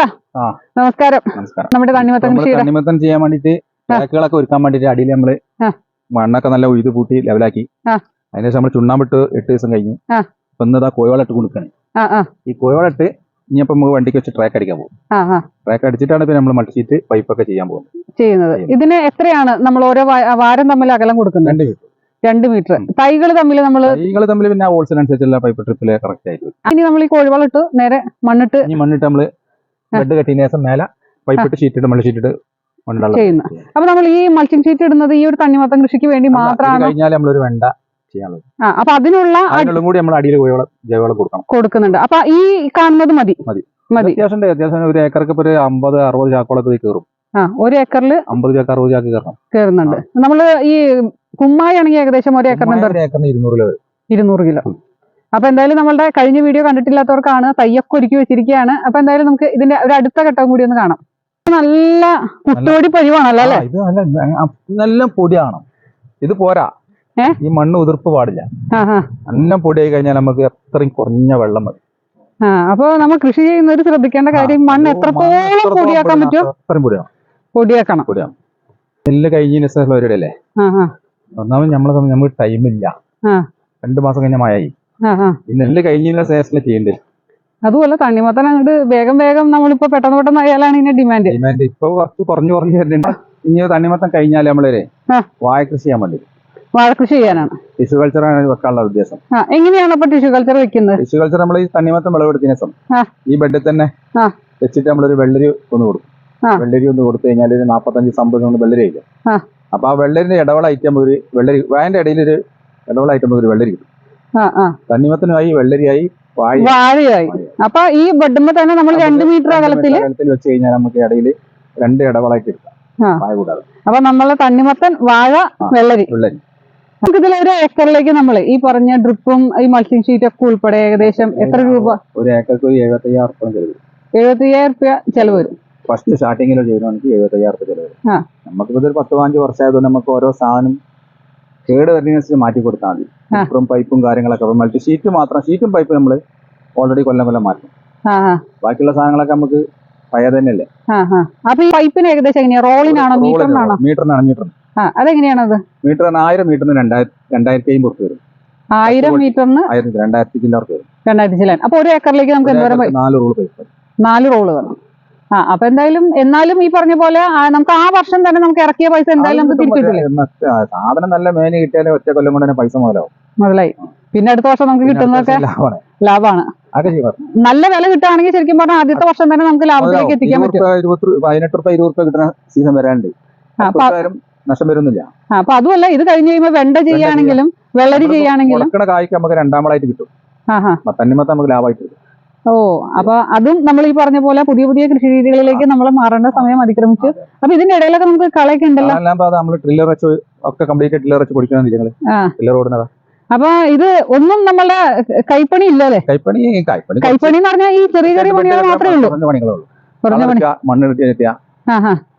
ആ. നമസ്കാരം. നമ്മുടെ തണ്ണിമത്തൻ ചെയ്യാൻ വേണ്ടിട്ട് ഒരുക്കാൻ വേണ്ടിട്ട് അടിയിൽ നമ്മൾ മണ്ണൊക്കെ നല്ല ഉഴുത് കൂട്ടി ലെവലാക്കി. അതിനുശേഷം നമ്മൾ ചുണ്ണാമ്പിട്ട് എട്ട് ദിവസം കഴിഞ്ഞു. ആ. അപ്പൊ ഇന്നതാ കോയോളിട്ട് കൊടുക്കണം. ആ ആ. ഈ ഇനി ഇനിയിപ്പോ നമുക്ക് വണ്ടിക്ക് വെച്ച് ട്രാക്ക് അടിക്കാൻ പോകും. ട്രാക്ക് അടിച്ചിട്ടാണ് പിന്നെ നമ്മൾ മൾട്ടിഷീറ്റ് പൈപ്പൊക്കെ ചെയ്യാൻ പോകുന്നത്. ചെയ്യുന്നത്. ഇതിന് എത്രയാണ് നമ്മൾ ഓരോ വാരം തമ്മിൽ അകലം കൊടുക്കുന്നത്? രണ്ട് മീറ്റർ രണ്ട് മീറ്റർ തൈകൾ തമ്മിൽ നമ്മൾ തൈകൾ തമ്മിൽ പിന്നെ ഹോൾസെയിൽ അനുസരിച്ചുള്ള പൈപ്പ് ട്രിപ്പിൽ കറക്റ്റ് ആയിട്ട് ഇനി നമ്മൾ ഈ കോഴിവളം ഇട്ട് നേരെ മണ്ണിട്ട് മണ്ണിട്ട് നമ്മൾ. ബെഡ് കെട്ടിയതിന് ശേഷം മേലെ പൈപ്പിട്ട് ഷീറ്റ് ഇട്ട് മള്ളി ഷീറ്റ് ഇട്ട് മണ്ണുള്ള ചെയ്യുന്നു. അപ്പൊ നമ്മൾ ഈ മൾച്ചിങ് ഷീറ്റ് ഇടുന്നത് ഈ ഒരു തണ്ണിമത്തം കൃഷിക്ക് വേണ്ടി മാത്രമാണ് കഴിഞ്ഞാൽ നമ്മളൊരു വെണ്ട ചെയ്യാനുള്ളത് അപ്പൊ അതിനുള്ള കൂടി നമ്മൾ അടിയിൽ ജൈവവളം കൊടുക്കണം. കൊടുക്കുന്നുണ്ട്. അപ്പൊ ഈ കാണുന്നത് മതി? മതി. മതി. അത്യാവശ്യം അത്യാവശ്യം ഒരു ഏക്കർക്ക് ഇപ്പൊ ഒരു അമ്പത് അറുപത് ചാക്കോളൊക്കെ കയറും. ആ ഒരു ഏക്കറിൽ അമ്പത് ചാക്ക് അറുപത് ചാക്ക് കയറണം. കയറുന്നുണ്ട്. നമ്മൾ ഈ കുമ്മായി ആണെങ്കിൽ ഏകദേശം ഒരു ഏക്കറിന് ഇരുന്നൂറ് കിലോ. ഇരുന്നൂറ് കിലോ. അപ്പൊ എന്തായാലും നമ്മളുടെ കഴിഞ്ഞ വീഡിയോ കണ്ടിട്ടില്ലാത്തവർക്കാണ് തയ്യൊക്കെ ഒരുക്കി വെച്ചിരിക്കുകയാണ്. അപ്പൊ എന്തായാലും നമുക്ക് ഇതിന്റെ ഒരു അടുത്ത ഘട്ടം കൂടി ഒന്ന് കാണാം. നല്ല കുത്തോടി പരിവാണല്ലോ അല്ലെ? ഇത് നല്ല പൊടിയാണ്. ഇത് പോരാ. ഈ മണ്ണ് ഉതിർപ്പ് പാടില്ല. നല്ല പൊടിയായി കഴിഞ്ഞാൽ നമുക്ക് എത്രയും കുറഞ്ഞ വെള്ളം മതി. അപ്പൊ നമ്മൾ കൃഷി ചെയ്യുന്നവർ ശ്രദ്ധിക്കേണ്ട കാര്യം മണ്ണ് എത്രത്തോളം പൊടിയാക്കാൻ പറ്റും? പറ്റുമോ അത്രയും പൊടിയാണ്? പൊടിയാക്കണം. പൊടിയാണ്. നെല്ല് കഴിഞ്ഞ അല്ലേ? ഒന്നാമത് നമ്മളെ സമയം നമുക്ക് ടൈമില്ല രണ്ടു മാസം കഴിഞ്ഞ മഴയായി. നെല്ല് കഴിഞ്ഞില്ല ശേഷം ചെയ്യേണ്ടത് അതുപോലെ തണ്ണിമത്തൻ അങ്ങോട്ട് വേഗം വേഗം നമ്മളിപ്പോ പെട്ടെന്ന് പെട്ടെന്ന് അയാളാണ് ഇതിന്റെ ഡിമാൻഡ് ഡിമാൻഡ് ഇപ്പൊ കുറച്ച് കുറഞ്ഞു കുറഞ്ഞു വരുന്നുണ്ട്. ഇനി തണ്ണിമത്തം കഴിഞ്ഞാൽ നമ്മളൊരു. വാഴ കൃഷി ചെയ്യാൻ വേണ്ടി. വാഴ കൃഷി ചെയ്യാനാണ് ടിഷ്യൂ ആണ് വെക്കാനുള്ള ഉദ്ദേശം. എങ്ങനെയാണ് അപ്പൊ ടിഷ്യൂ കൾച്ചർ വെക്കുന്നത്? ടിഷ്യൂ കൾച്ചർ നമ്മൾ ഈ തണ്ണിമത്തം വിളവെടുത്തതിന് ശേഷം ഈ ബെഡിൽ തന്നെ. വെച്ചിട്ട് നമ്മളൊരു വെള്ളരി ഒന്ന് കൊടുക്കും. വെള്ളരി ഒന്ന് കൊടുത്തു കഴിഞ്ഞാൽ ഒരു നാപ്പത്തഞ്ച് സംഭവം കൊണ്ട് വെള്ളരി ആ. അപ്പൊ ആ വെള്ളരിന്റെ ഇടവളായിട്ട് നമുക്ക് ഒരു വെള്ളരി വായന്റെ ഇടയിൽ ഒരു ഇടവളായിട്ട് നമുക്ക് ഒരു വെള്ളരി കിട്ടും. തണ്ണിമത്തനുമായി വെള്ളരിയായി വാഴയായി. അപ്പൊ ഈ ബെഡുമ്പോ തന്നെ നമ്മൾ രണ്ട് മീറ്റർ അകലത്തിൽ വെച്ച് കഴിഞ്ഞാൽ നമുക്ക് ഇടയിൽ രണ്ട് ഇടവളായിട്ട് എടുക്കാം. അപ്പൊ നമ്മളെ തണ്ണിമത്തൻ വാഴ വെള്ളരി. വെള്ളരി. നമുക്ക് ഇതിൽ ഒരു ഏക്കറിലേക്ക് നമ്മൾ ഈ പറഞ്ഞ ഡ്രിപ്പും ഈ മൾച്ചിങ് ഷീറ്റ് ഒക്കെ ഉൾപ്പെടെ ഏകദേശം എത്ര രൂപ? ഒരു ഏക്കർക്ക് ഒരു എഴുപത്തി അയ്യായിരം ചെലവ് എഴുപത്തി അയ്യായിരം രൂപ ചെലവ് വരും. ഫസ്റ്റ് സ്റ്റാർട്ടിങ്ങിൽ ചെയ്യുവാണെങ്കിൽ എഴുപത്തി അയ്യായിരം രൂപ ചെലവ് വരും. നമുക്കിപ്പോ ഒരു പത്ത് പതിനഞ്ച് വർഷമായതുകൊണ്ട് നമുക്ക് ഓരോ സാധനം കേട് വരുന്നതിനനുസരിച്ച് മാറ്റി കൊടുത്താൽ മതി. ഇപ്പുറം പൈപ്പും കാര്യങ്ങളൊക്കെ അപ്പൊ മൾട്ടി ഷീറ്റ് മാത്രം ഷീറ്റും പൈപ്പും നമ്മൾ ഓൾറെഡി കൊല്ലം കൊല്ലം മാറ്റും. ബാക്കിയുള്ള സാധനങ്ങളൊക്കെ നമുക്ക് പഴയ തന്നെയല്ലേ? അപ്പൊ ഈ പൈപ്പിന് ഏകദേശം എങ്ങനെയാ? റോളിനാണോ? മീറ്ററിനാണോ? മീറ്ററിനാണ് മീറ്റർ അതെങ്ങനെയാണത്? മീറ്റർ ആയിരം മീറ്ററിന് രണ്ടായിരത്തി രണ്ടായിരത്തി അമ്പത് വരും. ആയിരം മീറ്ററിന് രണ്ടായിരത്തി ചില്ലറ വരും. രണ്ടായിരത്തി ചില്ലാൻ അപ്പൊ ഒരു ഏക്കറിലേക്ക് നമുക്ക് നാല് റോൾ പൈപ്പ് നാല് റോൾ വേണം. ആ അപ്പൊ എന്തായാലും എന്നാലും ഈ പറഞ്ഞ പോലെ നമുക്ക് ആ വർഷം തന്നെ നമുക്ക് ഇറക്കിയ പൈസ എന്തായാലും നമുക്ക് തിരിച്ചു കിട്ടില്ലേ സാധനം നല്ല മേന് കിട്ടിയാലേ ഒറ്റ കൊല്ലം കൊണ്ട് തന്നെ പൈസ മുതലാവും. മുതലായി. പിന്നെ അടുത്ത വർഷം നമുക്ക് കിട്ടുന്നതൊക്കെ ലാഭമാണ്. നല്ല വില കിട്ടുകയാണെങ്കിൽ ശരിക്കും പറഞ്ഞാൽ ആദ്യത്തെ വർഷം തന്നെ നമുക്ക് ലാഭത്തിലേക്ക് എത്തിക്കാൻ പറ്റും. ഉറുപ്യ, ഇരുപത് പതിനെട്ട് റുപ്യ കിട്ടുന്ന സീസൺ വരാണ്ട് അപ്പൊ പത്തായിരം നഷ്ടം വരുന്നില്ല. ആ, അപ്പൊ അതുമല്ല ഇത് കഴിഞ്ഞ് കഴിയുമ്പോൾ വെണ്ട ചെയ്യുകയാണെങ്കിലും വെള്ളരി ചെയ്യാണെങ്കിലും. ചെയ്യുകയാണെങ്കിലും കായ്ക്ക് നമുക്ക് രണ്ടാമതായിട്ട് കിട്ടും. തന്നിമത്ത നമുക്ക് ലാഭമായിട്ട് കിട്ടും. ഓ അപ്പൊ അതും നമ്മൾ ഈ പറഞ്ഞ പോലെ പുതിയ പുതിയ കൃഷി രീതികളിലേക്ക് നമ്മൾ മാറേണ്ട സമയം അതിക്രമിച്ചു. അപ്പൊ ഇതിന്റെ ഇടയിലൊക്കെ നമുക്ക് കളയൊക്കെ ഉണ്ടല്ലോ? നമ്മൾ ട്രില്ലർ വെച്ച് ഒക്കെ കംപ്ലീറ്റ് ട്രില്ലർ വെച്ച് അപ്പൊ ഇത് ഒന്നും നമ്മളെ കൈപ്പണി ഇല്ലല്ലേ കൈപ്പണി കൈപ്പണി എന്ന് പറഞ്ഞാൽ ഈ ചെറിയ ചെറിയ പണികൾ മാത്രമേ ഉള്ളൂ. തന്നിമത്തല്ലേ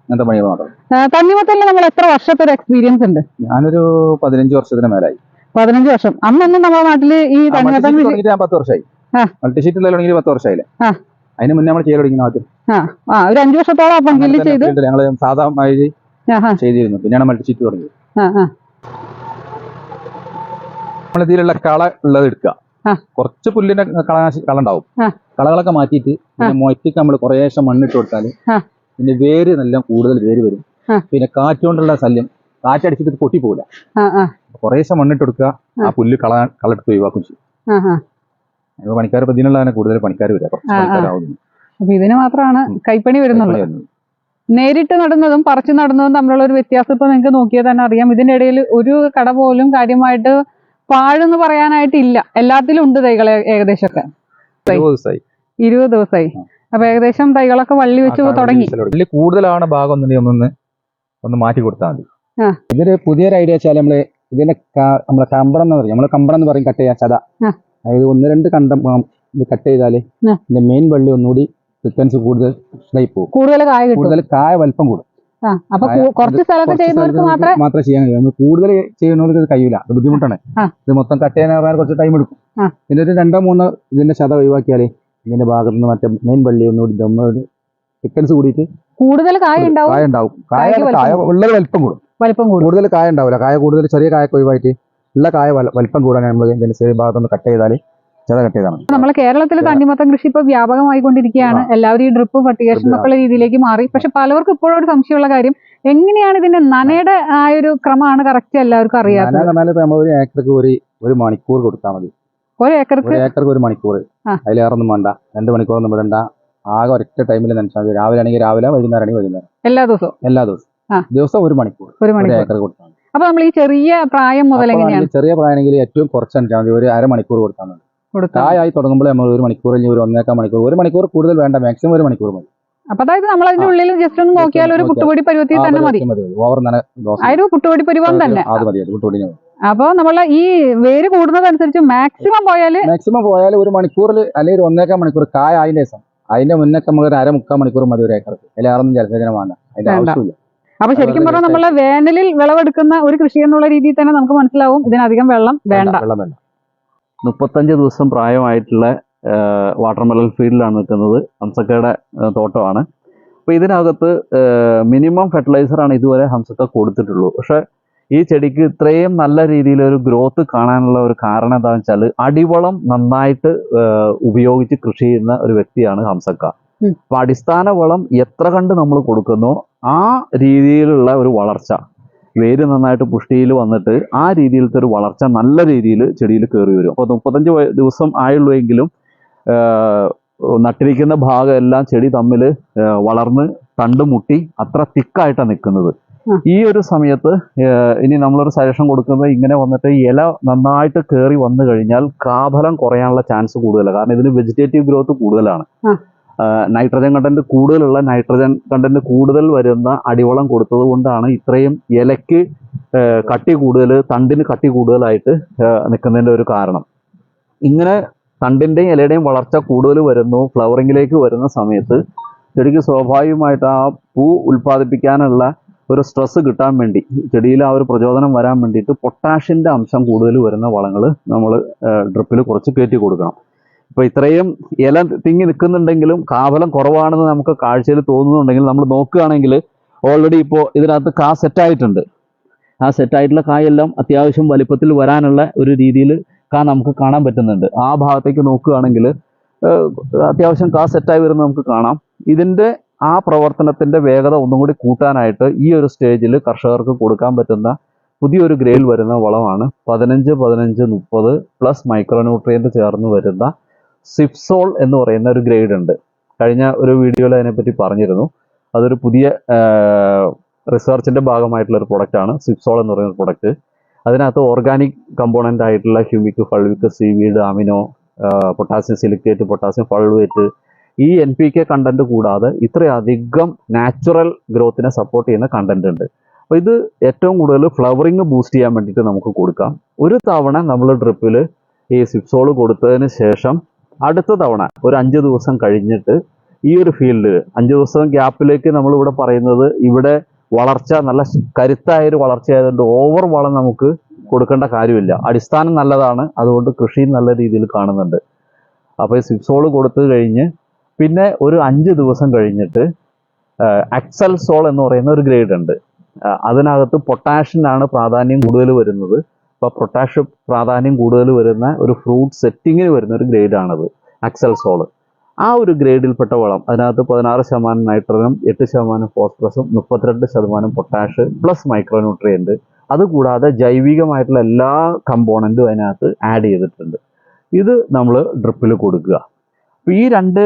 അങ്ങനത്തെ പണികൾ മാത്രം. തണ്ണിമത്തലിന് നമ്മൾ എത്ര വർഷത്തെ ഒരു എക്സ്പീരിയൻസ് ഉണ്ട്? ഞാനൊരു പതിനഞ്ച് വർഷത്തിന് മേലായി. പതിനഞ്ച് വർഷം. അന്നൊന്നും നമ്മുടെ നാട്ടിൽ ഈ തണ്ണിമത്തൻ പത്ത് വർഷമായി. മൾട്ടിഷീറ്റ് തുടങ്ങി പത്ത് വർഷമായില്ലേ. അതിന് മുന്നേ നമ്മൾ ചെയ്ത് തുടങ്ങിയ ആദ്യം ഒരു അഞ്ചു വർഷത്തോളം ചെയ്ത്. ഞങ്ങൾ സാധാരണ ചെയ്തിരുന്നു. പിന്നെയാണ് മൾട്ടിഷീറ്റ് തുടങ്ങിയത്. നമ്മൾ ഇതിലുള്ള കള ഉള്ളത് എടുക്കുക. കുറച്ച് പുല്ലിന്റെ കളനാശി കള ഉണ്ടാവും. കളകളൊക്കെ മാറ്റിയിട്ട് മൊറ്റയ്ക്ക് നമ്മൾ കുറേശ്ശെ മണ്ണിട്ട് കൊടുത്താൽ പിന്നെ വേര് നല്ല കൂടുതൽ വേര് വരും. പിന്നെ കാറ്റുകൊണ്ടുള്ള ശല്യം. കാറ്റടിച്ചിട്ട് പൊട്ടിപ്പോകില്ല കുറേശ്ശെ മണ്ണിട്ട് കൊടുക്കുക. ആ. പുല്ല് കള കളെടുത്ത് ഒഴിവാക്കും ചെയ്യും. അതിപ്പോ പണിക്കാർ ഇപ്പൊ ഇതിനുള്ളതാണ് കൂടുതൽ പണിക്കാർ വരിക. കുറച്ച് ആ, ആ. പണിക്കാരാവുന്നു അപ്പൊ ഇതിന് മാത്രമാണ് കൈപ്പണി വരുന്നുള്ളൂ. നേരിട്ട് നടന്നതും പറിച്ചു നടന്നതും തമ്മിലുള്ള ഒരു വ്യത്യാസം ഇപ്പൊ നിങ്ങൾക്ക് നോക്കിയാൽ തന്നെ അറിയാം. ഇതിന്റെ ഇടയിൽ ഒരു കട പോലും കാര്യമായിട്ട് പാഴെന്ന് പറയാനായിട്ടില്ല എല്ലാത്തിലും ഉണ്ട് തൈകൾ ഏകദേശമൊക്കെ. ഒക്കെ ഇരുപത് ദിവസമായി. അപ്പൊ ഏകദേശം തൈകളൊക്കെ വള്ളി വെച്ച് തുടങ്ങി. വള്ളി കൂടുതലാണ് ഭാഗം ഒന്നുണ്ടെങ്കിൽ ഒന്ന് മാറ്റി കൊടുത്താൽ മതി. ഇതൊരു പുതിയൊരു ഐഡിയ വെച്ചാൽ നമ്മൾ ഇതിന്റെ നമ്മളെ കമ്പളം എന്ന് പറയും. നമ്മൾ കമ്പളം എന്ന് പറയും കട്ട് ചെയ്യാൻ. ചത. അതായത് ഒന്ന് രണ്ട് കണ്ടം ഇത് കട്ട് ചെയ്താലേ. ഇതിന്റെ മെയിൻ വള്ളി ഒന്നുകൂടി ഫ്രീക്വൻസി കൂടുതൽ ഇതായി പോകും. കൂടുതൽ കായ കൂടുതൽ കായ വലിപ്പം കൂടും. അപ്പൊ കുറച്ച് സ്ഥലത്ത് ചെയ്യുന്നവർക്ക് മാത്രമേ ചെയ്യാൻ കഴിയൂ. നമ്മൾ കൂടുതൽ ചെയ്യുന്നവർക്ക് ഇത് കഴിയില്ല അത് ബുദ്ധിമുട്ടാണ്. ഇത് മൊത്തം കട്ട് ചെയ്യാൻ പറഞ്ഞാൽ കുറച്ച് ടൈം എടുക്കും. ഇതിന്റെ ഒരു രണ്ടോ മൂന്നോ ഇതിന്റെ ശത ഒഴിവാക്കിയാലേ ഇതിന്റെ ഭാഗത്ത് നിന്ന് മറ്റേ മെയിൻ വള്ളി ഒന്നുകൂടി ദമ്മ തിക്കൻസ് കൂടിയിട്ട് കൂടുതൽ കായ ഉണ്ടാവും. കായ ഉണ്ടാവും. കായ കായ കൂടും. ഉള്ളത് വലിപ്പം കൂടും. വലിപ്പം കൂടും. കൂടുതൽ കായ ഉണ്ടാവില്ല. കായ കൂടുതൽ ചെറിയ കായൊക്കെ ഒഴിവായിട്ട് ഉള്ള കായ വല- വലിപ്പം കൂടാൻ നമ്മൾ ചെറിയ ഭാഗത്തൊന്ന് കട്ട് ചെയ്താൽ ചില കട്ട് ചെയ്താണ് നമ്മളെ കേരളത്തിൽ തണ്ണിമത്തം കൃഷി ഇപ്പൊ വ്യാപകമായിക്കൊണ്ടിരിക്കുകയാണ്. എല്ലാവരും ഈ ഡ്രിപ്പ് ഫർട്ടിഗേഷൻ എന്നുള്ള ഒക്കെ രീതിയിലേക്ക് മാറി. പക്ഷെ പലവർക്കും ഇപ്പോഴും ഒരു സംശയമുള്ള കാര്യം എങ്ങനെയാണ് ഇതിന്റെ നനയുടെ ആ ഒരു ക്രമമാണ് കറക്റ്റ് എല്ലാവർക്കും ഞാൻ നമ്മൾ ഒരു ഏക്കർക്ക് ഒരു ഒരു മണിക്കൂർ കൊടുത്താൽ മതി. ഒരു ഏക്കർക്ക്? ഒരു ഏക്കർക്ക് ഒരു മണിക്കൂർ. അതിലേറൊന്നും വേണ്ട. രണ്ട് മണിക്കൂറൊന്നും വിടണ്ട. ആകെ ഒരൊറ്റ ടൈമിൽ നനച്ചാൽ മതി. രാവിലെ ആണെങ്കിൽ രാവിലെ വൈകുന്നേരം ആണെങ്കിൽ വൈകുന്നേരം. എല്ലാ ദിവസവും? എല്ലാ ദിവസവും. ദിവസം ഒരു മണിക്കൂർ. ഒരു മണിക്കൂർ. ഏക്കർ കൊടുത്താൽ മതി. അപ്പൊ നമ്മൾ ഈ ചെറിയ പ്രായം മുതൽ എങ്ങനെയാണ്? ചെറിയ പ്രായമെങ്കിൽ ഏറ്റവും കുറച്ച് നനച്ചാൽ മതി ഒരു അരമണിക്കൂർ കൊടുത്താൽ മതി. കായായി തുടങ്ങുമ്പോൾ നമ്മൾ ഒരു മണിക്കൂർ അല്ലെങ്കിൽ ഒരു ഒന്നേക്കാൾ മണിക്കൂർ ഒരു മണിക്കൂർ കൂടുതൽ വേണ്ട മാക്സിമം ഒരു മണിക്കൂർ മതി. അപ്പൊ അതായത് നമ്മൾ അതിന്റെ ഉള്ളിൽ ജസ്റ്റ് ഒന്ന് നോക്കിയാൽ ഒരു. പുട്ടുപൊടി പരുവത്തിൽ തന്നെ മതി. ഒരു പുട്ടുപൊടി പരുവം തന്നെ. അത് മതി അത് വിട്ടുപിടിഞ്ഞ അപ്പൊ നമ്മൾ ഈ വേര് കൂടുന്നതനുസരിച്ച് മാക്സിമം പോയാൽ മാക്സിമം പോയാൽ ഒരു മണിക്കൂറിൽ അല്ലെങ്കിൽ ഒരു ഒന്നേക്കാൾ മണിക്കൂർ കായ അതിന്റെ ദിവസം അതിന്റെ മുന്നേക്കാൾ നമ്മൾ ഒരു അര മുക്കാൽ മണിക്കൂർ മതി ഒരു ഏക്കർക്ക്. എല്ലാവരും ജലസേചനം വേണ്ട. അതിന്റെ. ആവശ്യമില്ല. അപ്പൊ ശരിക്കും പറഞ്ഞാൽ നമ്മളെ വേനലിൽ വിളവെടുക്കുന്ന ഒരു കൃഷി എന്നുള്ള രീതിയിൽ തന്നെ നമുക്ക് മനസ്സിലാവും ഇതിനധികം വെള്ളം വേണ്ട മുപ്പത്തഞ്ച് ദിവസം പ്രായമായിട്ടുള്ള വാട്ടർമെലൺ ഫീൽഡിലാണ് നിൽക്കുന്നത്. ഹംസക്കയുടെ തോട്ടമാണ്. അപ്പോൾ ഇതിനകത്ത് മിനിമം ഫെർട്ടിലൈസറാണ് ഇതുവരെ ഹംസക്ക കൊടുത്തിട്ടുള്ളൂ. പക്ഷെ ഈ ചെടിക്ക് ഇത്രയും നല്ല രീതിയിൽ ഒരു ഗ്രോത്ത് കാണാനുള്ള ഒരു കാരണം എന്താണെന്ന് വെച്ചാൽ അടിവളം നന്നായിട്ട് ഉപയോഗിച്ച് കൃഷി ചെയ്യുന്ന ഒരു വ്യക്തിയാണ് ഹംസക്ക. ഉം. അപ്പോൾ അടിസ്ഥാന വളം എത്ര കണ്ട് നമ്മൾ കൊടുക്കുന്നു ആ രീതിയിലുള്ള ഒരു വളർച്ച വേര് നന്നായിട്ട് പുഷ്ടിയിൽ വന്നിട്ട് ആ രീതിയിലത്തെ ഒരു വളർച്ച നല്ല രീതിയിൽ ചെടിയിൽ കയറി വരും. അപ്പോൾ മുപ്പത്തഞ്ച് ദിവസം ആയുള്ളൂ എങ്കിലും നട്ടിരിക്കുന്ന ഭാഗം എല്ലാം ചെടി തമ്മിൽ വളർന്ന് തണ്ട് മുട്ടി അത്ര തിക്കായിട്ടാണ് നിൽക്കുന്നത്. ഈ ഒരു സമയത്ത് ഇനി നമ്മളൊരു സജഷൻ കൊടുക്കുന്നത് ഇങ്ങനെ വന്നിട്ട് ഇല നന്നായിട്ട് കയറി വന്നു കഴിഞ്ഞാൽ കാഫലം കുറയാനുള്ള ചാൻസ് കൂടുതലാണ്. കാരണം ഇതിന് വെജിറ്റേറ്റീവ് ഗ്രോത്ത് കൂടുതലാണ്. നൈട്രജൻ കണ്ടന്റ് കൂടുതലുള്ള നൈട്രജൻ കണ്ടന്റ് കൂടുതൽ വരുന്ന അടിവളം കൊടുത്തത് കൊണ്ടാണ് ഇത്രയും ഇലയ്ക്ക് കട്ടി കൂടുതൽ തണ്ടിന് കട്ടി കൂടുതലായിട്ട് നിൽക്കുന്നതിന്റെ ഒരു കാരണം. ഇങ്ങനെ തണ്ടിന്റെയും ഇലയുടെയും വളർച്ച കൂടുതൽ വരുന്നു ഫ്ലവറിങ്ങിലേക്ക് വരുന്ന സമയത്ത് ചെടിക്ക് സ്വാഭാവികമായിട്ട് ആ പൂ ഉൽപ്പാദിപ്പിക്കാനുള്ള ഒരു സ്ട്രെസ് കിട്ടാൻ വേണ്ടി ചെടിയിൽ ആ ഒരു പ്രചോദനം വരാൻ വേണ്ടിയിട്ട് പൊട്ടാഷ്യന്റെ അംശം കൂടുതൽ വരുന്ന വളങ്ങൾ നമ്മൾ ഡ്രിപ്പിൽ കുറച്ച് കയറ്റി കൊടുക്കണം. ഇപ്പോൾ ഇത്രയും ഇല തിങ്ങി നിൽക്കുന്നുണ്ടെങ്കിലും കാവലം കുറവാണെന്ന് നമുക്ക് കാഴ്ചയിൽ തോന്നുന്നുണ്ടെങ്കിൽ നമ്മൾ നോക്കുകയാണെങ്കിൽ ഓൾറെഡി ഇപ്പോൾ ഇതിനകത്ത് കാ സെറ്റായിട്ടുണ്ട് ആ സെറ്റായിട്ടുള്ള കായെല്ലാം അത്യാവശ്യം വലിപ്പത്തിൽ വരാനുള്ള ഒരു രീതിയിൽ കാ നമുക്ക് കാണാൻ പറ്റുന്നുണ്ട്. ആ ഭാഗത്തേക്ക് നോക്കുകയാണെങ്കിൽ അത്യാവശ്യം കാ സെറ്റായി വരുന്ന നമുക്ക് കാണാം. ഇതിന്റെ ആ പ്രവർത്തനത്തിന്റെ വേഗത ഒന്നും കൂടി കൂട്ടാനായിട്ട് ഈ ഒരു സ്റ്റേജിൽ കർഷകർക്ക് കൊടുക്കാൻ പറ്റുന്ന പുതിയൊരു ഗ്രേഡിൽ വരുന്ന വളമാണ്. പതിനഞ്ച് പതിനഞ്ച് മുപ്പത് പ്ലസ് മൈക്രോന്യൂട്രിയന്റ് ചേർന്ന് വരുന്ന സിപ്സോൾ എന്ന് പറയുന്ന ഒരു ഗ്രേഡ് ഉണ്ട്. കഴിഞ്ഞ ഒരു വീഡിയോയിൽ അതിനെപ്പറ്റി പറഞ്ഞിരുന്നു. അതൊരു പുതിയ റിസർച്ചിന്റെ ഭാഗമായിട്ടുള്ള ഒരു പ്രൊഡക്റ്റാണ് സിപ്സോൾ എന്ന് പറയുന്ന പ്രൊഡക്റ്റ് അതിനകത്ത് ഓർഗാനിക് കമ്പോണന്റ് ആയിട്ടുള്ള humic fulvic seaweed amino potassium silicate potassium fulvate ഈ എൻ പി കെ കണ്ടന്റ് കൂടാതെ ഇത്രയധികം നാച്ചുറൽ ഗ്രോത്തിനെ സപ്പോർട്ട് ചെയ്യുന്ന കണ്ടന്റ് ഉണ്ട്. അപ്പോൾ ഇത് ഏറ്റവും കൂടുതൽ ഫ്ലവറിങ് ബൂസ്റ്റ് ചെയ്യാൻ വേണ്ടിയിട്ട് നമുക്ക് കൊടുക്കാം. ഒരു തവണ നമ്മൾ ഡ്രിപ്പിൽ ഈ സിപ്സോൾ കൊടുത്തതിന് ശേഷം അടുത്ത തവണ ഒരു അഞ്ച് ദിവസം കഴിഞ്ഞിട്ട് ഈ ഒരു ഫീൽഡിൽ അഞ്ച് ദിവസം ഗ്യാപ്പിലേക്ക് നമ്മൾ ഇവിടെ പറയുന്നത് ഇവിടെ വളർച്ച നല്ല കരുത്തായ ഒരു വളർച്ചയായതുകൊണ്ട് ഓവർ വളം നമുക്ക് കൊടുക്കേണ്ട കാര്യമില്ല. അടിസ്ഥാനം നല്ലതാണ്. അതുകൊണ്ട് കൃഷി നല്ല രീതിയിൽ കാണുന്നുണ്ട്. അപ്പോൾ ഈ സിപ്സോൾ കൊടുത്തു കഴിഞ്ഞ് പിന്നെ ഒരു അഞ്ച് ദിവസം കഴിഞ്ഞിട്ട് അക്സൽ സോൾ എന്ന് പറയുന്ന ഒരു ഗ്രേഡ് ഉണ്ട് അതിനകത്ത് പൊട്ടാഷ്യനാണ് പ്രാധാന്യം കൂടുതൽ വരുന്നത്. അപ്പോൾ പൊട്ടാഷ്യം പ്രാധാന്യം കൂടുതൽ വരുന്ന ഒരു ഫ്രൂട്ട് സെറ്റിങ്ങിന് വരുന്ന ഒരു ഗ്രേഡാണത് അക്സൽ സോൾ ആ ഒരു ഗ്രേഡിൽപ്പെട്ട വളം അതിനകത്ത് പതിനാറ് ശതമാനം നൈട്രജനും എട്ട് ശതമാനം ഫോസ്ഫറസും മുപ്പത്തിരണ്ട് ശതമാനം പൊട്ടാഷ് പ്ലസ് മൈക്രോന്യൂട്രിയന്റ് അതുകൂടാതെ ജൈവികമായിട്ടുള്ള എല്ലാ കമ്പോണന്റും അതിനകത്ത് ആഡ് ചെയ്തിട്ടുണ്ട്. ഇത് നമ്മൾ ഡ്രിപ്പിൽ കൊടുക്കുക. അപ്പോൾ ഈ രണ്ട്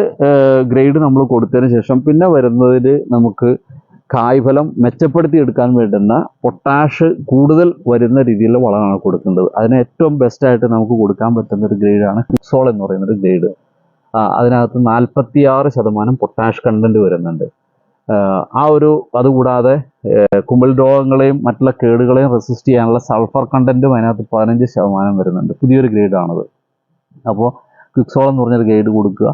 ഗ്രേഡ് നമ്മൾ കൊടുത്തതിന് ശേഷം പിന്നെ വരുന്നതിൽ നമുക്ക് കായ്ഫലം മെച്ചപ്പെടുത്തി എടുക്കാൻ വേണ്ടുന്ന പൊട്ടാഷ് കൂടുതൽ വരുന്ന രീതിയിലുള്ള വളമാണ് കൊടുക്കേണ്ടത് അതിന് ഏറ്റവും ബെസ്റ്റായിട്ട് നമുക്ക് കൊടുക്കാൻ പറ്റുന്ന ഒരു ഗ്രേഡാണ് ക്വിക്സോൾ എന്ന് പറയുന്ന ഒരു ഗ്രേഡ് അതിനകത്ത് നാൽപ്പത്തിയാറ് ശതമാനം പൊട്ടാഷ് കണ്ടന്റ് വരുന്നുണ്ട്. ആ, ഒരു അതുകൂടാതെ കുമ്പിൾ രോഗങ്ങളെയും മറ്റുള്ള കേടുകളെയും റെസിസ്റ്റ് ചെയ്യാനുള്ള സൾഫർ കണ്ടന്റും അതിനകത്ത് പതിനഞ്ച് ശതമാനം വരുന്നുണ്ട്. പുതിയൊരു ഗ്രേഡാണത് അപ്പോൾ ക്വിക്സോൾ എന്ന് പറഞ്ഞൊരു ഗ്രേഡ് കൊടുക്കുക.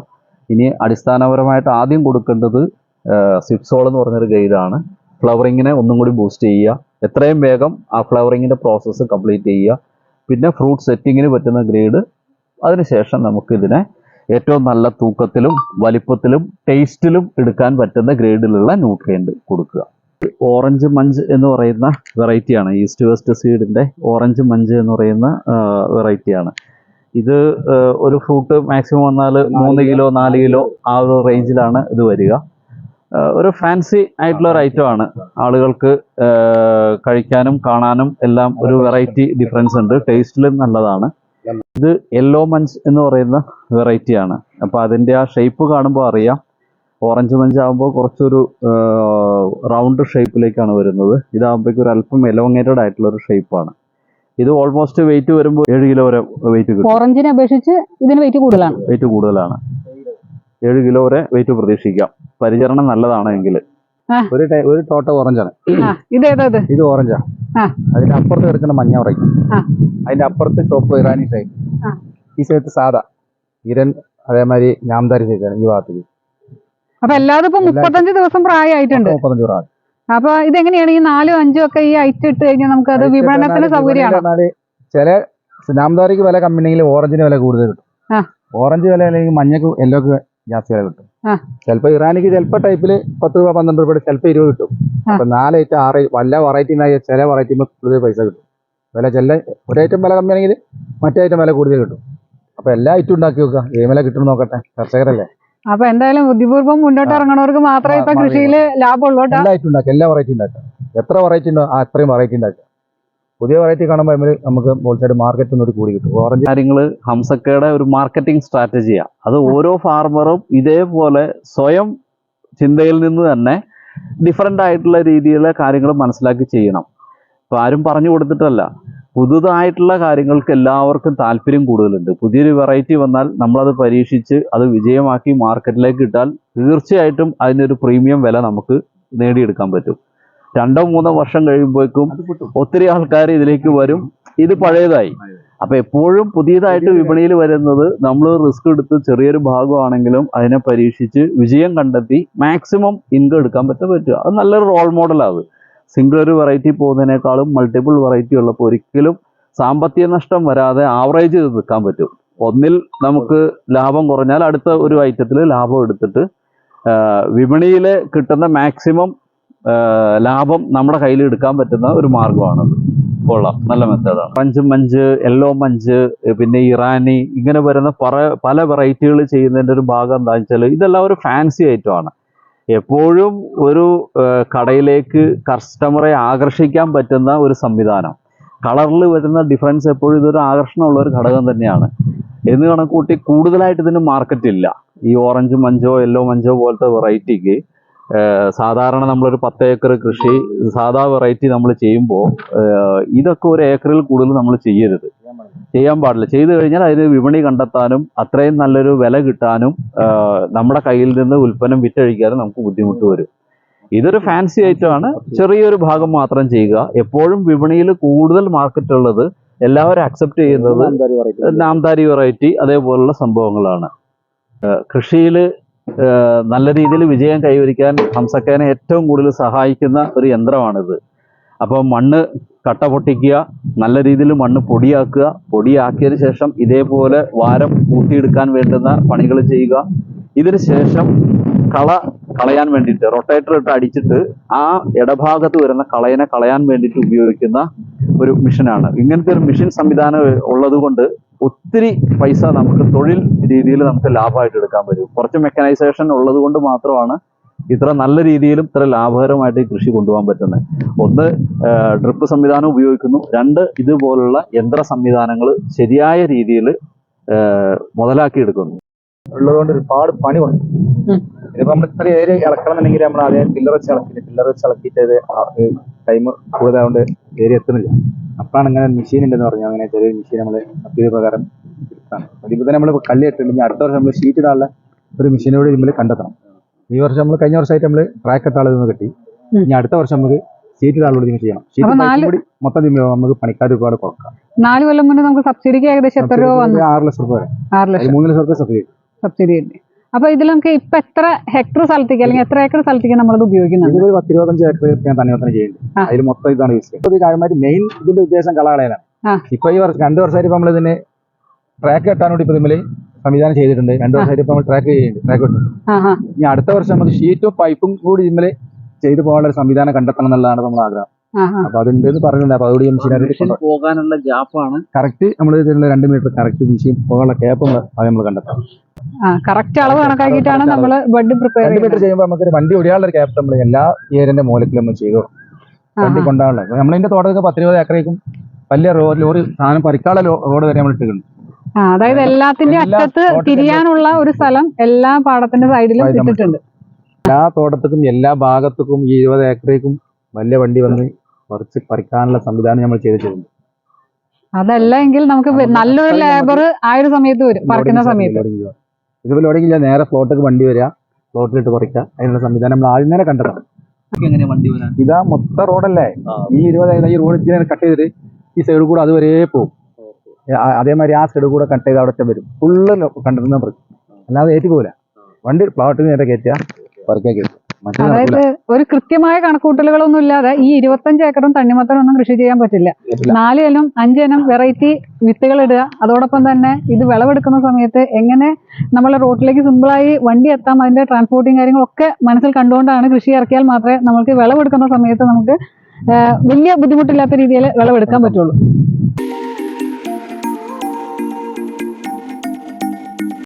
ഇനി അടിസ്ഥാനപരമായിട്ട് ആദ്യം കൊടുക്കേണ്ടത് സിപ്സോൾ എന്ന് പറഞ്ഞൊരു ഗൈഡാണ് ഫ്ലവറിങ്ങിനെ ഒന്നും കൂടി ബൂസ്റ്റ് ചെയ്യുക. എത്രയും വേഗം ആ ഫ്ലവറിങ്ങിന്റെ പ്രോസസ്സ് കംപ്ലീറ്റ് ചെയ്യുക. പിന്നെ ഫ്രൂട്ട് സെറ്റിങ്ങിന് പറ്റുന്ന ഗ്രേഡ് അതിനുശേഷം നമുക്കിതിനെ ഏറ്റവും നല്ല തൂക്കത്തിലും വലിപ്പത്തിലും ടേസ്റ്റിലും എടുക്കാൻ പറ്റുന്ന ഗ്രേഡിലുള്ള ന്യൂട്രിയന്റ് കൊടുക്കുക. ഓറഞ്ച് മഞ്ച് എന്ന് പറയുന്ന വെറൈറ്റിയാണ് ഈസ്റ്റ് വെസ്റ്റ് സീഡിന്റെ ഓറഞ്ച് മഞ്ച് എന്ന് പറയുന്ന വെറൈറ്റിയാണ് ഇത് ഒരു ഫ്രൂട്ട് മാക്സിമം വന്നാൽ മൂന്ന് കിലോ നാല് കിലോ. ആ ഒരു റേഞ്ചിലാണ് ഇത് വരിക. ഒരു ഫാൻസി ആയിട്ടുള്ള ഒരു ഐറ്റം ആണ്. ആളുകൾക്ക് കഴിക്കാനും കാണാനും എല്ലാം ഒരു വെറൈറ്റി ഡിഫറൻസ് ഉണ്ട്. ടേസ്റ്റിലും നല്ലതാണ്. ഇത് യെല്ലോ മഞ്ച് എന്ന് പറയുന്ന വെറൈറ്റിയാണ് അപ്പോൾ അതിന്റെ ആ ഷേപ്പ് കാണുമ്പോൾ അറിയാം. ഓറഞ്ച് മഞ്ച് ആകുമ്പോൾ കുറച്ചൊരു റൗണ്ട് ഷേപ്പിലേക്കാണ് വരുന്നത്. ഇതാകുമ്പോഴേക്കും ഒരു അല്പം എലോങ്ങേറ്റഡ് ആയിട്ടുള്ള ഒരു ഷേപ്പാണ് ഇത് ഓൾമോസ്റ്റ് വെയിറ്റ് വരുമ്പോൾ ഏഴ് കിലോ വരെ വെയിറ്റ് കിട്ടും. ഓറഞ്ചിനെ അപേക്ഷിച്ച് ഇതിന് വെയിറ്റ് കൂടുതലാണ്. വെയിറ്റ് കൂടുതലാണ്. ഏഴ് കിലോ വരെ വെയിറ്റ് പ്രതീക്ഷിക്കാം. പരിചരണം നല്ലതാണ് എങ്കിൽ ഒരു ഒരു തോട്ട ഓറഞ്ചാണ്. ഇതേതാ ഇത് ഓറഞ്ചാ. അതിന്റെ അപ്പുറത്ത് കിടക്കുന്ന മഞ്ഞ പറയും അതിന്റെ അപ്പുറത്ത് ചോപ്പ് ഇറാനി ടൈപ്പ് ഈ സൈഡ് സാധാ. ഇരൻ അതേമാതിരി ഞാംതാരി സൈഡാണ് ഈ ഭാഗത്തേക്ക്. അപ്പൊ എല്ലാതും ഇപ്പൊ മുപ്പത്തഞ്ച് ദിവസം പ്രായമായിട്ടുണ്ട്. മുപ്പത്തഞ്ച് പ്രായം. അപ്പൊ ഇതെങ്ങനെയാണ് ഈ നാലും അഞ്ചും ഒക്കെ ഈ ഐറ്റം ഇട്ട് കഴിഞ്ഞാൽ നമുക്ക് അത് വിപണനത്തിന് സൗകര്യമാണ്? ചില നാംതാരിക്ക് വില കമ്മിണെങ്കിൽ ഓറഞ്ചിന് വില കൂടുതൽ കിട്ടും. ഓറഞ്ച് വില അല്ലെങ്കിൽ മഞ്ഞക്ക് യെല്ലോക്ക് ജാസ്തി വില കിട്ടും. ചിലപ്പോ ഇറാനിക്ക് ചിലപ്പോ ടൈപ്പിൽ പത്ത് രൂപ പന്ത്രണ്ട് രൂപയുടെ ചിലപ്പോ ഇരുപത് കിട്ടും. അപ്പൊ നാല് ഐറ്റം ആറ് വല്ല വെറൈറ്റി ഉണ്ടായ ചില വെറൈറ്റി കൂടുതൽ പൈസ കിട്ടും. വില ചില ഒരു ഐറ്റം വില കമ്മിയാണെങ്കിൽ മറ്റേ ഐറ്റം വില കൂടുതൽ കിട്ടും. അപ്പൊ എല്ലാ ഐറ്റം ഉണ്ടാക്കി വെക്കുക ഏ വില കിട്ടും നോക്കട്ടെ. കർഷകരല്ലേ? അപ്പൊ എന്തായാലും ബുദ്ധിപൂർവം മുന്നോട്ട് ഇറങ്ങണവർക്ക് മാത്രമേ ഇപ്പൊ കൃഷിയിൽ ലാഭമുള്ളൂ എല്ലാ ഐറ്റം ഉണ്ടാക്കുക എല്ലാ വെറൈറ്റി ഉണ്ടാക്കുക എത്ര വെറൈറ്റി ഉണ്ടോ ആ അത്രയും വെറൈറ്റി ഉണ്ടാക്കുക പുതിയ വെറൈറ്റി കാണുമ്പോൾ നമുക്ക് ഹോൾസെയിൽ മാർക്കറ്റ് ഒരു കൂടി കിട്ടും. ഓറഞ്ച് കാര്യങ്ങൾ ഹംസക്കയുടെ ഒരു മാർക്കറ്റിംഗ് സ്ട്രാറ്റജിയാണ് അത് ഓരോ ഫാർമറും ഇതേപോലെ സ്വയം ചിന്തയിൽ നിന്ന് തന്നെ ഡിഫറെന്റ് ആയിട്ടുള്ള രീതിയിലെ കാര്യങ്ങൾ മനസ്സിലാക്കി ചെയ്യണം. ഇപ്പം ആരും പറഞ്ഞു കൊടുത്തിട്ടല്ല. പുതുതായിട്ടുള്ള കാര്യങ്ങൾക്ക് എല്ലാവർക്കും താല്പര്യം കൂടുതലുണ്ട്. പുതിയൊരു വെറൈറ്റി വന്നാൽ നമ്മളത് പരീക്ഷിച്ച് അത് വിജയമാക്കി മാർക്കറ്റിലേക്ക് ഇട്ടാൽ തീർച്ചയായിട്ടും അതിനൊരു പ്രീമിയം വില നമുക്ക് നേടിയെടുക്കാൻ പറ്റും. രണ്ടോ മൂന്നോ വർഷം കഴിയുമ്പോഴേക്കും ഒത്തിരി ആൾക്കാർ ഇതിലേക്ക് വരും. ഇത് പഴയതായി. അപ്പൊ എപ്പോഴും പുതിയതായിട്ട് വിപണിയിൽ വരുന്നത് നമ്മൾ റിസ്ക് എടുത്ത് ചെറിയൊരു ഭാഗമാണെങ്കിലും അതിനെ പരീക്ഷിച്ച് വിജയം കണ്ടെത്തി മാക്സിമം ഇൻകം എടുക്കാൻ പറ്റാൻ പറ്റുക. അത് നല്ലൊരു റോൾ മോഡലാണ് സിംഗിൾ ഒരു വെറൈറ്റി പോകുന്നതിനേക്കാളും മൾട്ടിപ്പിൾ വെറൈറ്റി ഉള്ളപ്പോൾ ഒരിക്കലും സാമ്പത്തിക നഷ്ടം വരാതെ ആവറേജ് ചെയ്ത് നിൽക്കാൻ പറ്റും. ഒന്നിൽ നമുക്ക് ലാഭം കുറഞ്ഞാൽ അടുത്ത ഒരു ഐറ്റത്തിൽ ലാഭം എടുത്തിട്ട് വിപണിയിൽ കിട്ടുന്ന മാക്സിമം ലാഭം നമ്മുടെ കയ്യിൽ എടുക്കാൻ പറ്റുന്ന ഒരു മാർഗമാണത് കൊള്ളാം. നല്ല മെത്തേഡാണ്. പഞ്ച് മഞ്ച് യെല്ലോ മഞ്ച് പിന്നെ ഇറാനി ഇങ്ങനെ വരുന്ന പല പല വെറൈറ്റികൾ ചെയ്യുന്നതിന്റെ ഒരു ഭാഗം എന്താണെന്ന് വെച്ചാൽ ഇതെല്ലാം ഒരു ഫാൻസി ഐറ്റമാണ്. എപ്പോഴും ഒരു കടയിലേക്ക് കസ്റ്റമറെ ആകർഷിക്കാൻ പറ്റുന്ന ഒരു സംവിധാനം. കളറിൽ വരുന്ന ഡിഫറൻസ് എപ്പോഴും ഇതൊരു ആകർഷണമുള്ള ഒരു ഘടകം തന്നെയാണ്. എന്ന് കണക്കൂട്ടി കൂടുതലായിട്ട് ഇതിന് മാർക്കറ്റ് ഇല്ല. ഈ ഓറഞ്ച് മഞ്ചോ യെല്ലോ മഞ്ചോ പോലത്തെ വെറൈറ്റിക്ക് സാധാരണ നമ്മളൊരു പത്ത് ഏക്കർ കൃഷി സാധാ വെറൈറ്റി നമ്മൾ ചെയ്യുമ്പോൾ ഇതൊക്കെ ഒരു ഏക്കറിൽ കൂടുതൽ നമ്മൾ ചെയ്യരുത്. ചെയ്യാൻ പാടില്ല. ചെയ്തു കഴിഞ്ഞാൽ അതിന് വിപണി കണ്ടെത്താനും അത്രയും നല്ലൊരു വില കിട്ടാനും നമ്മുടെ കയ്യിൽ നിന്ന് ഉൽപ്പന്നം വിറ്റഴിക്കാനും നമുക്ക് ബുദ്ധിമുട്ട് വരും. ഇതൊരു ഫാൻസി ഐറ്റം ആണ്. ചെറിയൊരു ഭാഗം മാത്രം ചെയ്യുക. എപ്പോഴും വിപണിയിൽ കൂടുതൽ മാർക്കറ്റ് ഉള്ളത് എല്ലാവരും അക്സെപ്റ്റ് ചെയ്യുന്നത് നാംതാരി വെറൈറ്റി അതേപോലുള്ള സംഭവങ്ങളാണ്. കൃഷിയിൽ നല്ല രീതിയിൽ വിജയം കൈവരിക്കാൻ ഹംസക്കേനെ ഏറ്റവും കൂടുതൽ സഹായിക്കുന്ന ഒരു യന്ത്രമാണിത്. അപ്പോൾ മണ്ണ് കട്ട പൊട്ടിക്കുക നല്ല രീതിയിൽ മണ്ണ് പൊടിയാക്കുക പൊടിയാക്കിയതിന് ശേഷം ഇതേപോലെ വാരം കൂട്ടിയെടുക്കാൻ വേണ്ടുന്ന പണികൾ ചെയ്യുക. ഇതിന് ശേഷം കള കളയാൻ വേണ്ടിയിട്ട് റൊട്ടേറ്റർ ഇട്ട് അടിച്ചിട്ട് ആ ഇടഭാഗത്ത് വരുന്ന കളയനെ കളയാൻ വേണ്ടിയിട്ട് ഉപയോഗിക്കുന്ന ഒരു മിഷനാണ്. ഇങ്ങനത്തെ ഒരു മിഷൻ സംവിധാനം ഉള്ളത് കൊണ്ട് ഒത്തിരി പൈസ നമുക്ക് തൊഴിൽ രീതിയിൽ നമുക്ക് ലാഭമായിട്ട് എടുക്കാൻ പറ്റും. കുറച്ച് മെക്കനൈസേഷൻ ഉള്ളത് കൊണ്ട് മാത്രമാണ് ഇത്ര നല്ല രീതിയിലും ഇത്ര ലാഭകരമായിട്ട് ഈ കൃഷി കൊണ്ടുപോകാൻ പറ്റുന്നത്. ഒന്ന് ഡ്രിപ്പ് സംവിധാനം ഉപയോഗിക്കുന്നു. രണ്ട് ഇതുപോലുള്ള യന്ത്ര സംവിധാനങ്ങൾ ശരിയായ രീതിയിൽ മുതലാക്കിയെടുക്കുന്നു. ഉള്ളതുകൊണ്ട് ഒരുപാട് പണി ഉണ്ട് ഇതിപ്പോ നമ്മൾ ഇത്ര ഏരിയ ഇളക്കണമെന്നുണ്ടെങ്കിൽ നമ്മൾ ആദ്യം പില്ലർ വെച്ച് ഇളക്കില്ല പില്ലർ വെച്ച് ഇളക്കിയിട്ട് ടൈം കൂടുതലായതുകൊണ്ട് ഏരിയ എത്തുന്നില്ല. അപ്പോഴാണ് ഇങ്ങനെ മെഷീൻ ഉണ്ടെന്ന് പറഞ്ഞു. അങ്ങനെ ചെറിയ മെഷീൻ നമ്മൾ അപ്പീൽ പ്രകാരം എടുത്താണ്. അതിപ്പോൾ തന്നെ നമ്മൾ കല്ല് ഇട്ടിട്ടുണ്ടെങ്കിൽ അടുത്ത വർഷം നമ്മൾ ഷീറ്റ് ഇടാനുള്ള ഒരു മെഷീനോട് നമ്മൾ കണ്ടെത്തണം. ഈ വർഷം നമ്മൾ കഴിഞ്ഞ വർഷമായിട്ട് നമ്മൾ ട്രാക്ക് ഇട്ട നിന്ന് കിട്ടി. ഇനി അടുത്ത വർഷം നമുക്ക് ഷീറ്റ് ഇടാനുള്ള ഇതിന് ചെയ്യണം. ഷീറ്റ് കൂടി മൊത്തം നമുക്ക് പണിക്കാർ ഒരുപാട് കുറക്കാം. നാല് കൊല്ലം മുന്നേ നമുക്ക് സബ്സിഡിക്ക് ഏകദേശം എത്ര രൂപ ആറ് ലക്ഷം രൂപ ആറ് ലക്ഷം. മൂന്ന് ലക്ഷം രൂപ സബ്സിഡി സബ്സിഡി ഉണ്ട് അപ്പൊ ഇതിൽ നമുക്ക് ഇപ്പൊ എത്ര ഹെക്ടർ സ്ഥലത്തേക്ക് അല്ലെങ്കിൽ എത്ര ഏക്കർ സ്ഥലത്തേക്ക് നമ്മളത് ഉപയോഗിക്കുന്നത്? ഇതിൽ പത്ത് ഇരുപത്തഞ്ച് ഏക്കർ ഞാൻ ചെയ്യുന്നുണ്ട്. അതിൽ മൊത്തം ഇതാണ് യൂസ് ചെയ്യുന്നത്. കാര്യമായിട്ട് മെയിൻ ഇതിന്റെ ഉദ്ദേശം കളകളയാണ്. ഇപ്പൊ ഈ വർഷം രണ്ടു വർഷമായിട്ട് ഇപ്പൊ നമ്മൾ ഇതിന് ട്രാക്ക് കെട്ടാൻ വേണ്ടി ഇപ്പൊ ഇതിൽ സംവിധാനം ചെയ്തിട്ടുണ്ട്. രണ്ടു വർഷമായിട്ട് ഇപ്പൊ നമ്മൾ ട്രാക്ക് ചെയ്യുന്നുണ്ട്. ട്രാക്ക് ഇട്ടുണ്ട് ആഹാ ഇനി അടുത്ത വർഷം നമുക്ക് ഷീറ്റും പൈപ്പും കൂടി ഇന്നലെ ചെയ്തു പോകാനുള്ള ഒരു സംവിധാനം കണ്ടെത്തണം എന്നുള്ളതാണ് നമ്മൾ ആഗ്രഹം. അപ്പൊ അതുണ്ട് എന്ന് പറഞ്ഞിട്ടുണ്ട്. അപ്പൊ അതുകൂടി മെഷീൻ പോകാനുള്ള ഗ്യാപ്പാണ് കറക്റ്റ് നമ്മൾ രണ്ട് മീറ്റർ കറക്റ്റ് മെഷീൻ പോകാനുള്ള ഗ്യാപ്പ് നമ്മൾ കണ്ടെത്താം കറക്റ്റ് അളവ് കണക്കാക്കിയിട്ടാണ് നമ്മൾ ബഡ് പ്രിപ്പയർ ചെയ്യുമ്പോൾ നമുക്ക് വണ്ടി ഒടിയാനുള്ള ഒരു ക്യാപ്പ് നമ്മൾ എല്ലാ ഏരിയന്റെ മൂലത്തിലും നമ്മൾ ചെയ്തു. വണ്ടി. കൊണ്ടാണല്ലോ നമ്മളതിന്റെ തോട്ടത്തിൽ പത്തിരുപത് ഏക്കറേക്കും വലിയ ലോറി സാധനം പരിക്കാളെ റോഡ് വരെ നമ്മൾ ഇട്ടിട്ടുണ്ട്. അതായത് എല്ലാത്തിന്റെ അറ്റത്ത് തിരിയാനുള്ള ഒരു സ്ഥലം എല്ലാ പാടത്തിന്റെ സൈഡിലും സൈഡിലും ഇട്ടിട്ടുണ്ട്. എല്ലാ തോട്ടത്തിനും എല്ലാ ഭാഗത്തേക്കും ഈ ഇരുപത് ഏക്കറേക്കും വലിയ വണ്ടി വന്ന് കുറച്ച് പറിക്കാനുള്ള സംവിധാനം നമ്മൾ ചെയ്തിട്ടുണ്ട്. അതല്ല എങ്കിൽ നമുക്ക് നല്ലൊരു ലേബർ ആ ഒരു സമയത്ത് വരും പറിക്കുന്ന സമയത്ത്. ഇതുപോലെ ലോഡിങ്ങില്ല നേരെ ഫ്ലോട്ടൊക്കെ വണ്ടി വരിക. ഫ്ലോട്ടിലിട്ട് പറിക്കുക അതിനുള്ള സംവിധാനം നമ്മൾ ആദ്യം നേരെ കണ്ടതാണ് ഇതാ മൊത്തം റോഡല്ലേ ഈ ഇരുപത് ഈ റോഡ് ഇച്ചിരി കട്ട് ചെയ്തിട്ട് ഈ സൈഡ് കൂടെ അതുവരെ പോകും. അതേമാതിരി ആ സൈഡ് കൂടെ കട്ട് ചെയ്ത് അവിടെ വരും. ഫുള്ള് കണ്ടെത്തുന്ന പ്രശ്നം അല്ലാതെ ഏറ്റി പോകില്ല വണ്ടി പ്ലോട്ടിൽ നേരെ കയറ്റുക. പറിക്കാൻ കയറ്റുക അതായത് ഒരു കൃത്യമായ കണക്കൂട്ടലുകളൊന്നും ഇല്ലാതെ ഈ ഇരുപത്തഞ്ച് ഏക്കറും തണ്ണിമത്തനും ഒന്നും കൃഷി ചെയ്യാൻ പറ്റില്ല. നാല് ഇനം അഞ്ച് ഇനം വെറൈറ്റി വിത്തുകൾ ഇടുക. അതോടൊപ്പം തന്നെ ഇത് വിളവെടുക്കുന്ന സമയത്ത് എങ്ങനെ നമ്മളെ റോട്ടിലേക്ക് സിമ്പിളായി വണ്ടി എത്താം അതിന്റെ ട്രാൻസ്പോർട്ടിങ് കാര്യങ്ങളൊക്കെ മനസ്സിൽ കണ്ടുകൊണ്ടാണ് കൃഷി ഇറക്കിയാൽ മാത്രമേ നമുക്ക് വിളവെടുക്കുന്ന സമയത്ത് നമുക്ക് വലിയ ബുദ്ധിമുട്ടില്ലാത്ത രീതിയിൽ വിളവെടുക്കാൻ പറ്റുള്ളൂ.